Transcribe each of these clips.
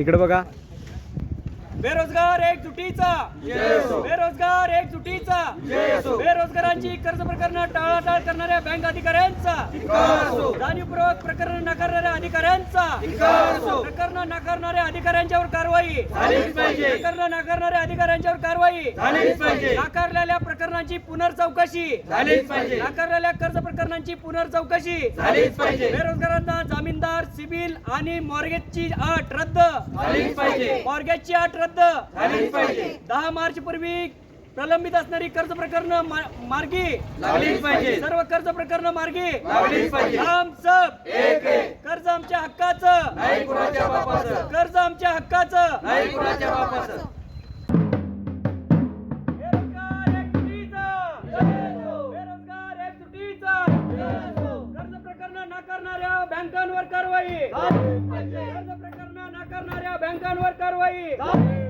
इकडे बघा. बेरोजगार एक जुटीचा बेरोजगार एक जुटीचा बेरोजगारांची कर्ज प्रकरण टाळाटाळ करणाऱ्या बँक अधिकाऱ्यांचा. जाणीवपूर्वक प्रकरण नाकारणाऱ्या अधिकाऱ्यांचा. प्रकरण नाकारणाऱ्या अधिकाऱ्यांच्यावर कारवाई. प्रकरण नाकारणाऱ्या अधिकाऱ्यांच्यावर कारवाई. नाकारलेल्या प्रकरणांची पुनर्चौकशी. नाकारलेल्या कर्ज प्रकरणांची पुनर्चौकशी. बेरोजगारांना जामीनदार सिबिल आणि मॉर्गेजची अट रद्द. मॉर्गेजची अट रद्द. दहा मार्च पूर्वी प्रलंबित असणारी कर्ज प्रकरण मार्गी सर्व कर्ज प्रकरण मार्गी आम सब. कर्ज आमच्या हक्काचं. कर्ज आमच्या हक्काचं. बेरोजगार एक तुटीचा. बेरोजगार एक तुटीचा. कर्ज प्रकरण नाकारणाऱ्या बँकांवर कारवाई. कर्ज प्रकरण नाकारणाऱ्या बँकांवर कारवाई.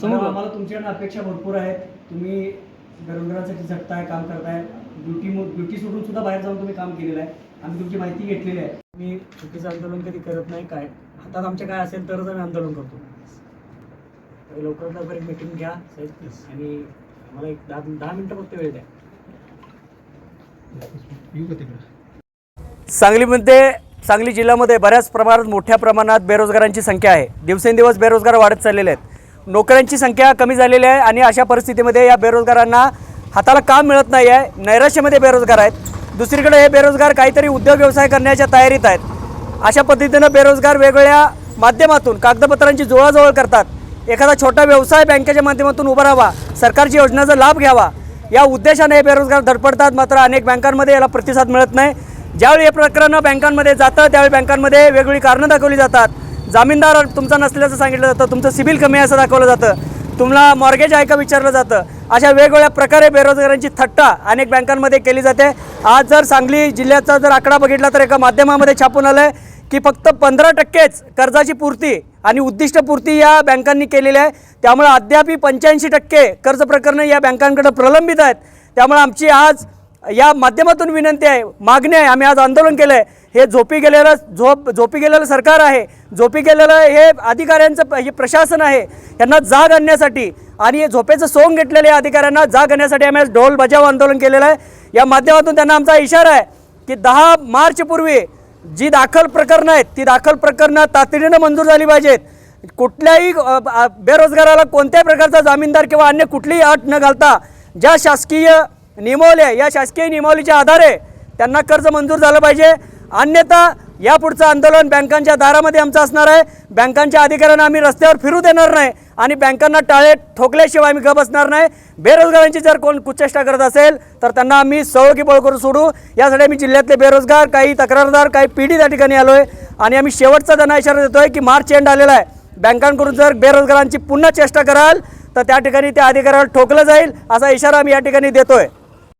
समोर आम्हाला तुमच्याकडनं अपेक्षा भरपूर आहेत. तुम्ही बेरोजगारांसाठी झटताय काम करताय. ड्युटी ड्युटी सोडून सुद्धा बाहेर जाऊन तुम्ही काम केलेलं आहे. आम्ही तुमची माहिती घेतलेली आहे. मी चुकीचं आंदोलन कधी करत नाही. काय? हातात आमच्या काय असेल तरच आम्ही आंदोलन करतो. लवकरात लवकर एक मीटिंग घ्या आणि मला एक दहा दहा मिनटं फक्त वेळ द्या. सांगलीमध्ये सांगली जिल्ह्यामध्ये बऱ्याच प्रमाणात मोठ्या प्रमाणात बेरोजगारांची संख्या आहे. दिवसेंदिवस बेरोजगार वाढत चाललेले आहेत. नोकऱ्यांची संख्या कमी झालेली आहे आणि अशा परिस्थितीमध्ये या बेरोजगारांना हाताला काम मिळत नाही आहे. नैराश्यामध्ये बेरोजगार आहेत. दुसरीकडे हे बेरोजगार काहीतरी उद्योग व्यवसाय करण्याच्या तयारीत आहेत. अशा पद्धतीनं बेरोजगार वेगवेगळ्या माध्यमातून कागदपत्रांची जुळवाजुळव करतात. एखादा छोटा व्यवसाय बँकेच्या माध्यमातून उभा राहावा. सरकारची योजनाचा लाभ घ्यावा. या उद्देशाने हे बेरोजगार धडपडतात. मात्र अनेक बँकांमध्ये याला प्रतिसाद मिळत नाही. ज्यावेळी हे प्रकरण बँकांमध्ये जातं त्यावेळी बँकांमध्ये वेगवेगळी कारणं दाखवली जातात. जामीनदार तुमचा नसल्याचं सांगितलं जातं. तुमचं सिबिल कमी आहे असं दाखवलं जातं. तुम्हाला मॉर्गेज आहे का विचारलं जातं? अशा वेगवेगळ्या प्रकारे बेरोजगारांची थट्टा अनेक बँकांमध्ये केली जाते. आज जर सांगली जिल्ह्याचा जर आकडा बघितला तर एका माध्यमामध्ये छापून आलं आहे की फक्त पंधरा टक्केच कर्जाची पूर्ती आणि उद्दिष्टपूर्ती या बँकांनी केलेली आहे. त्यामुळे अद्यापही पंच्याऐंशी टक्के कर्ज प्रकरणं या बँकांकडे प्रलंबित आहेत. त्यामुळे आमची आज या माध्यमातून विनंती आहे मागणी आहे आम्ही आज आंदोलन केलं आहे हे झोपी गेलेलं झोप झोपी गेलेलं सरकार आहे. झोपी गेलेलं हे अधिकाऱ्यांचं प- हे प्रशासन आहे. यांना जाग आणण्यासाठी आणि हे झोपेचं सोंग घेतलेल्या अधिकाऱ्यांना जाग आणण्यासाठी आम्ही आज ढोल बजाव आंदोलन केलेलं आहे. या माध्यमातून त्यांना आमचा इशारा आहे की दहा मार्चपूर्वी जी दाखल प्रकरणं आहेत ती दाखल प्रकरणं तातडीनं मंजूर झाली पाहिजेत. कुठल्याही बेरोजगाराला कोणत्याही प्रकारचा जामीनदार किंवा अन्य कुठलीही अट न घालता ज्या शासकीय नियमावली आहे या शासकीय नियमावलीच्या आधारे त्यांना कर्ज मंजूर झालं पाहिजे. अन्यथा यापुढचं आंदोलन बँकांच्या दारामध्ये आमचं असणार आहे. बँकांच्या अधिकाऱ्यांना आम्ही रस्त्यावर फिरू देणार नाही. आणि बँकांना टाळे ठोकल्याशिवाय आम्ही गप बसणार नाही. बेरोजगारांची जर कोण कुचेष्टा करत असेल तर त्यांना आम्ही सळकी बळ करून सोडू. यासाठी आम्ही जिल्ह्यातले बेरोजगार काही तक्रारदार काही पिढी त्या ठिकाणी आलो आहे आणि आम्ही शेवटचा त्यांना इशारा देतो आहे की मार्च एंड आलेला आहे. बँकांकडून जर बेरोजगारांची पुन्हा चेष्टा कराल तर त्या ठिकाणी त्या अधिकाऱ्याला ठोकलं जाईल असा इशारा आम्ही या ठिकाणी देतो आहे